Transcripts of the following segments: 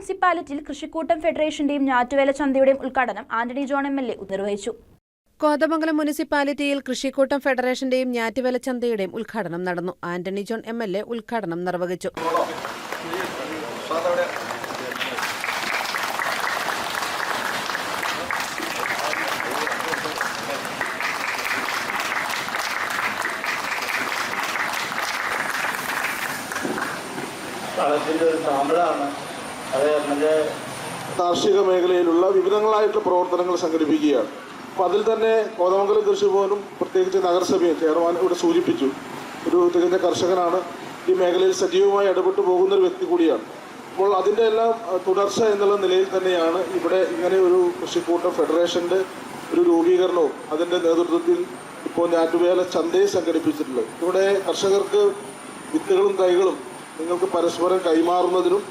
മുനിസിപ്പാലിറ്റിയിൽ കൃഷിക്കൂട്ടം ഫെഡറേഷന്റെയും ഞാറ്റുവേല ചന്തയുടെയും ഉദ്ഘാടനം Antony John M L A നിർവഹിച്ചു. കോതമംഗലം മുനിസിപ്പാലിറ്റിയിൽ കൃഷിക്കൂട്ടം ഫെഡറേഷന്റെയും ഞാറ്റുവേല ചന്തയുടെയും ഉദ്ഘാടനം നടന്നു. Antony John M L A ഉദ്ഘാടനം നിർവഹിച്ചു. സ്ഥലത്തിന്റെ ഒരു സാമ്പിളാണ്. കാർഷിക മേഖലയിലുള്ള വിവിധങ്ങളായിട്ടുള്ള പ്രവർത്തനങ്ങൾ സംഘടിപ്പിക്കുകയാണ്. അപ്പോൾ അതിൽ തന്നെ കോതമംഗലം കൃഷി ഭവനും പ്രത്യേകിച്ച് നഗരസഭയും ചെയർമാൻ ഇവിടെ സൂചിപ്പിച്ചു. ഒരു തികഞ്ഞ കർഷകനാണ്. ഈ മേഖലയിൽ സജീവമായി ഇടപെട്ടു പോകുന്ന ഒരു വ്യക്തി കൂടിയാണ്. അപ്പോൾ അതിന്റെ എല്ലാം തുടർച്ച എന്നുള്ള നിലയിൽ തന്നെയാണ് ഇവിടെ ഇങ്ങനെ ഒരു കൃഷിക്കൂട്ടം ഫെഡറേഷന്റെ ഒരു രൂപീകരണവും അതിന്റെ നേതൃത്വത്തിൽ ഇപ്പോൾ ഞാറ്റുവേല ചന്തയും സംഘടിപ്പിച്ചിട്ടുള്ളത്. ഇവിടെ കർഷകർക്ക് വിത്തുകളും തൈകളും നിങ്ങൾക്ക് പരസ്പരം കൈമാറുന്നതിനും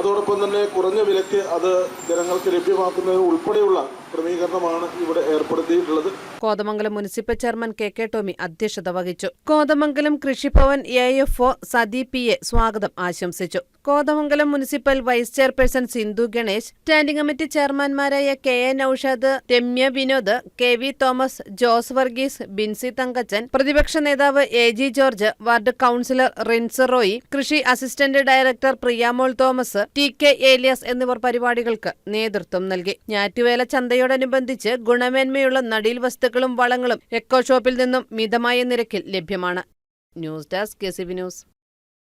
അതോടൊപ്പം തന്നെ കുറഞ്ഞ വിലയ്ക്ക് അത് ജനങ്ങൾക്ക് ലഭ്യമാക്കുന്നതിന് ഉൾപ്പെടെയുള്ള ക്രമീകരണമാണ് ഇവിടെ ഏർപ്പെടുത്തിയിട്ടുള്ളത്. Kothamangalam municipal chairman K K Tomy അധ്യക്ഷത വഹിച്ചു. Kothamangalam Krishibhavan A F O Sathi P A സ്വാഗതം ആശംസിച്ചു. Kothamangalam municipal vice chairperson Sindhu Ganesh standing committee ചെയർമാൻമാരായ K A Naushad Ramya Vinod K V Thomas Jose Varghese Binsy Thankachan പ്രതിപക്ഷ നേതാവ് A G George ward councillor Rins Roy കൃഷി assistant director Priyamol Thomas T K Elias എന്നിവർ പരിപാടികൾക്ക് നേതൃത്വം നൽകി. ഞാറ്റുവേല ചന്തയോടനുബന്ധിച്ച് ഗുണമേന്മയുള്ള നടീൽ വസ്തുക്കളും വളങ്ങളും എക്കോ ഷോപ്പിൽ നിന്നും മിതമായ നിരക്കിൽ ലഭ്യമാണ്. News desk K C V news.